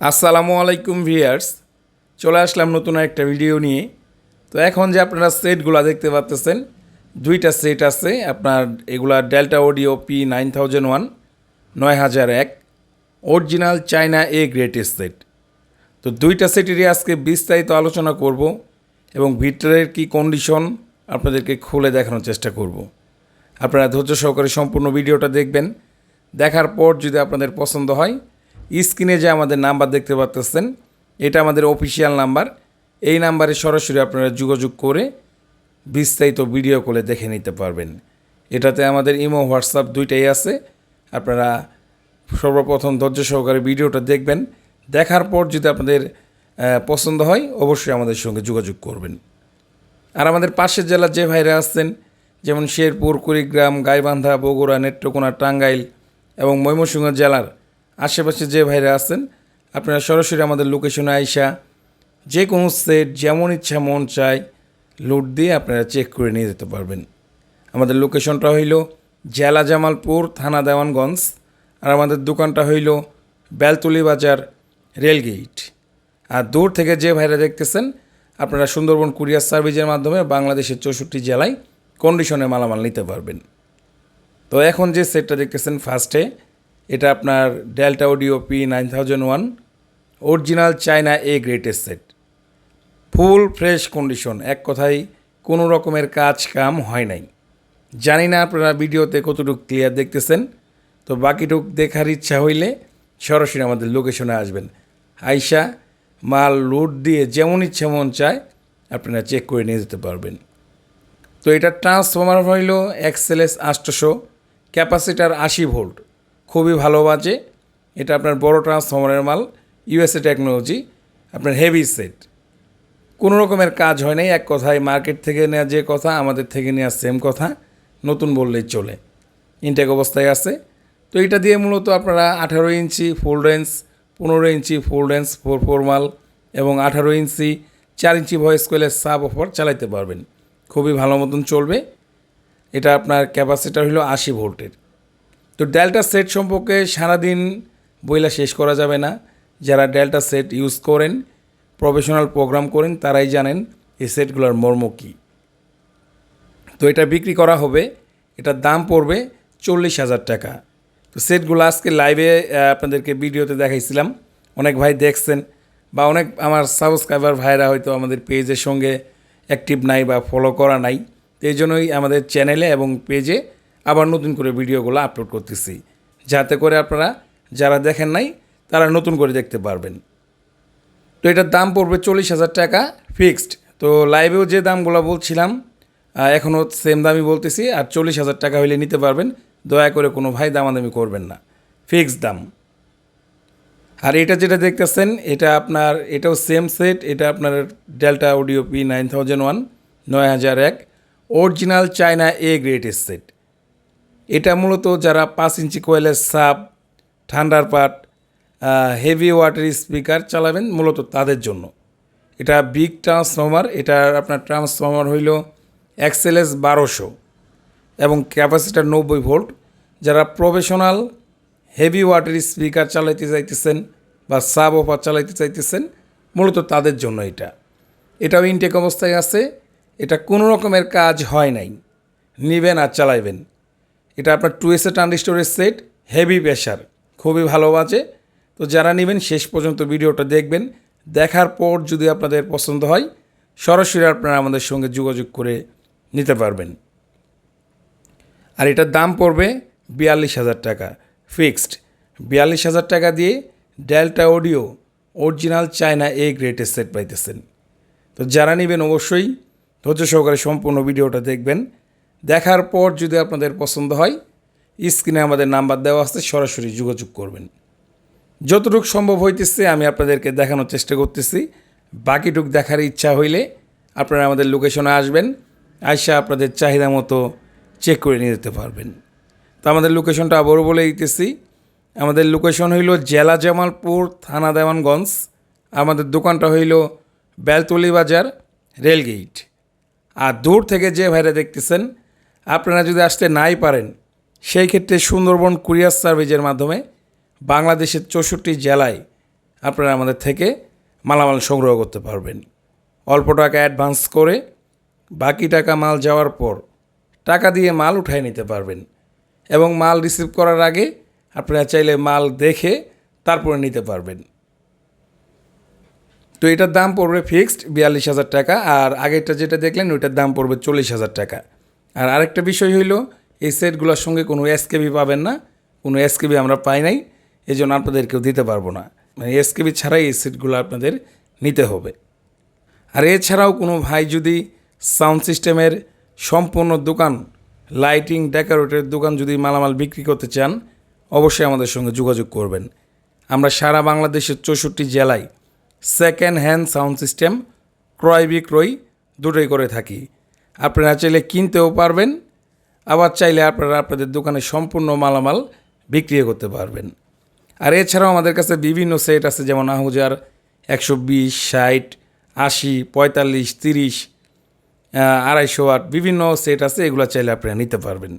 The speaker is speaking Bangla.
আসসালামু আলাইকুম ভিয়ার্স। চলে আসলাম নতুন একটা ভিডিও নিয়ে। তো এখন যে আপনারা সেটগুলো দেখতে পাচ্তেছেন, দুইটা সেট আছে। আপনার এগুলা Delta audio P nine thousand one নয় হাজার এক original China a greatest set তো দুইটা সেটেরই আজকে বিস্তারিত আলোচনা করব এবং ভিতরের কি কন্ডিশন আপনাদেরকে খুলে দেখানোর চেষ্টা করব। আপনারা ধৈর্য সহকারে সম্পূর্ণ ভিডিওটা দেখবেন। দেখার পর যদি আপনাদের পছন্দ হয় স্ক্রিনে যে আমাদের নাম্বার দেখতে পাচ্তেছেন এটা আমাদের অফিসিয়াল নাম্বার। এই নাম্বারে সরাসরি আপনারা যোগাযোগ করে বিস্তারিত ভিডিও কলে দেখে নিতে পারবেন। এটাতে আমাদের ইমো, হোয়াটসঅ্যাপ দুইটাই আছে। আপনারা সর্বপ্রথম ধৈর্য সহকারে ভিডিওটা দেখবেন। দেখার পর যদি আপনাদের পছন্দ হয়, অবশ্যই আমাদের সঙ্গে যোগাযোগ করবেন। আর আমাদের পাশের জেলার যে ভাইরা আসছেন যেমন শেরপুর, কুড়িগ্রাম, গাইবান্ধা, বগুড়া, নেত্রকোনা, টাঙ্গাইল এবং ময়মনসিংহ জেলার আশেপাশে যে ভাইরা আছেন, আপনারা সরাসরি আমাদের লোকেশনে আইসা যে কোনো সেট যেমন ইচ্ছা মন চায় লোড দিয়ে আপনারা চেক করে নিয়ে যেতে পারবেন। আমাদের লোকেশনটা হইল জেলা জামালপুর, থানা দেওয়ানগঞ্জ, আর আমাদের দোকানটা হইল বেলতলি বাজার, রেলগেট। আর দূর থেকে যে ভাইরা দেখতেছেন, আপনারা সুন্দরবন কুরিয়ার সার্ভিসের মাধ্যমে বাংলাদেশের চৌষট্টি জেলায় কন্ডিশনে মালামাল নিতে পারবেন। তো এখন যে সেটটা দেখতেছেন ফার্স্টে এটা আপনার Delta audio P nine thousand one original China a greatest set full fresh condition এক কথায় কোনো রকমের কাজ কাম হয় নাই। জানি না আপনারা ভিডিওতে কতটুকু ক্লিয়ার দেখতেছেন, তো বাকিটুক দেখার ইচ্ছা হইলে সরাসরি আমাদের লোকেশনে আসবেন। আইসা মাল লোড দিয়ে যেমন ইচ্ছে মন চায়, আপনারা চেক করে নিয়ে যেতে পারবেন। তো এটা ট্রান্সফর্মার হইল এক্সেলএস আষ্টশো ক্যাপাসিটার আশি ভোল্ট। খুবই ভালো বাজে। এটা আপনার বড় ট্রান্সফর্মারের মাল ইউএসএ টেকনোলজি আপনার হেভি সেট কোনো রকমের কাজ হয় নাই, এক কথায় মার্কেট থেকে নেওয়া যে কথা, আমাদের থেকে নেওয়া সেম কথা, নতুন বললেই চলে। ইনটেক অবস্থায় আছে। তো এটা দিয়ে মূলত আপনারা আঠারো ইঞ্চি ফুল রেঞ্জ পনেরো inch full range four four মাল এবং আঠারো ইঞ্চি চার ইঞ্চি ভয়েস কোয়েলের সাব অফার চালাইতে পারবেন। খুবই ভালো মতন চলবে। এটা আপনার ক্যাপাসিটার হলো আশি ভোল্টের তো ডেল্টা সেট সম্পর্কে সারাদিন বইলা শেষ করা যাবে না। যারা ডেল্টা সেট ইউজ করেন, প্রফেশনাল প্রোগ্রাম করেন, তারাই জানেন এই সেটগুলোর মর্ম কী। তো এটা বিক্রি করা হবে, এটার দাম পড়বে চল্লিশ হাজার টাকা। তো সেটগুলো আজকে লাইভে আপনাদেরকে ভিডিওতে দেখাইছিলাম। অনেক ভাই দেখছেন বা অনেক আমার সাবস্ক্রাইবার ভাইরা হয়তো আমাদের পেজের সঙ্গে অ্যাক্টিভ নাই বা ফলো করা নাই। তো এই জন্যই আমাদের চ্যানেলে এবং পেজে আবার নতুন করে ভিডিওগুলো আপলোড করতেছি। যাতে করে আপনারা যারা দেখেন নাই, তারা নতুন করে দেখতে পারবেন। তো এটার দাম পড়বে চল্লিশ হাজার টাকা ফিক্সড তো লাইভেও যে দামগুলো বলছিলাম এখনও সেম দামই বলতেছি। আর চল্লিশ হাজার টাকা হইলে নিতে পারবেন। দয়া করে কোনো ভাই দামাদামি করবেন না। ফিক্সড দাম। আর এটা যেটা দেখতেছেন, এটা আপনার, এটাও সেম সেট এটা আপনার Delta audio P nine thousand one নয় হাজার এক। Original China a greatest set এটা মূলত যারা পাঁচ ইঞ্চি কোয়েলের সাপ ঠান্ডার পাট হেভি ওয়াটার স্পিকার চালাবেন মূলত তাদের জন্য। এটা বিগ ট্রান্সফর্মার এটার আপনার ট্রান্সফর্মার হইল এক্সেলএস বারোশো এবং ক্যাপাসিটার নব্বই ভোল্ট যারা প্রফেশনাল হেভি ওয়াটার স্পিকার চালাইতে চাইতেছেন বা সাব অফার চালাইতে চাইতেছেন, মূলত তাদের জন্য এটা। এটাও ইনটেক অবস্থায় আছে, এটা কোনো রকমের কাজ হয় নাই। নিবেন আর চালাইবেন। এটা আপনার টু এসে ট্রানজিস্টরের সেট হেভি প্রেশার খুবই ভালো বাজে। তো যারা নেবেন, শেষ পর্যন্ত ভিডিওটা দেখবেন। দেখার পর যদি আপনাদের পছন্দ হয়, সরাসরি আপনারা আমাদের সঙ্গে যোগাযোগ করে নিতে পারবেন। আর এটার দাম পড়বে বিয়াল্লিশ হাজার টাকা ফিক্সড বিয়াল্লিশ হাজার টাকা দিয়ে Delta audio original China a greatest set পাইতেছেন। তো যারা নেবেন, অবশ্যই ধৈর্য সহকারে সম্পূর্ণ ভিডিওটা দেখবেন। দেখার পর যদি আপনাদের পছন্দ হয়, স্ক্রিনে আমাদের নাম্বার দেওয়া আছে, সরাসরি যোগাযোগ করবেন। যতটুকু সম্ভব হইতেছে আমি আপনাদেরকে দেখানোর চেষ্টা করতেছি। বাকিটুক দেখার ইচ্ছা হইলে আপনারা আমাদের লোকেশনে আসবেন, আইসা আপনাদের চাহিদা মতো চেক করে নিয়ে যেতে পারবেন। তো আমাদের লোকেশনটা আবারও বলে দিতেছি, আমাদের লোকেশন হইল জেলা জামালপুর, থানা দেওয়ানগঞ্জ, আমাদের দোকানটা হইল বেলতলি বাজার, রেলগেট। আর দূর থেকে যে ভাইরা দেখতেছেন আপনারা যদি আসতে নাই পারেন, সেই ক্ষেত্রে সুন্দরবন কুরিয়ার সার্ভিসের মাধ্যমে বাংলাদেশের চৌষট্টি জেলায় আপনারা আমাদের থেকে মালামাল সংগ্রহ করতে পারবেন। অল্প টাকা অ্যাডভান্স করে বাকি টাকা মাল যাওয়ার পর টাকা দিয়ে মাল উঠায় নিতে পারবেন এবং মাল রিসিভ করার আগে আপনারা চাইলে মাল দেখে তারপরে নিতে পারবেন। তো এটার দাম পড়বে ফিক্সড বিয়াল্লিশ হাজার টাকা আর আগেরটা যেটা দেখলেন ওইটার দাম পড়বে চল্লিশ হাজার টাকা। আর আরেকটা বিষয় হইল, এই সেটগুলোর সঙ্গে কোনো এসকেবি পাবেন না, কোনো এসকেবি আমরা পাই নাই এই জন্য আপনাদেরকেও দিতে পারব না। মানে এসকেবি ছাড়াই এই সেটগুলো আপনাদের নিতে হবে। আর এছাড়াও কোনো ভাই যদি সাউন্ড সিস্টেমের সম্পূর্ণ দোকান, লাইটিং ডেকোরেটের দোকান যদি মালামাল বিক্রি করতে চান, অবশ্যই আমাদের সঙ্গে যোগাযোগ করবেন। আমরা সারা বাংলাদেশের চৌষট্টি জেলায় সেকেন্ড হ্যান্ড সাউন্ড সিস্টেম ক্রয় বিক্রয় দুটোই করে থাকি। আপনারা চাইলে কিনতেও পারবেন, আবার চাইলে আপনারা আপনাদের দোকানে সম্পূর্ণ মালামাল বিক্রিও করতে পারবেন। আর এছাড়াও আমাদের কাছে বিভিন্ন সেট আছে, যেমন আহুজার একশো বিশ, ষাট, আশি, পঁয়তাল্লিশ, তিরিশ আড়াইশো আট, বিভিন্ন সেট আছে, এগুলো চাইলে আপনারা নিতে পারবেন।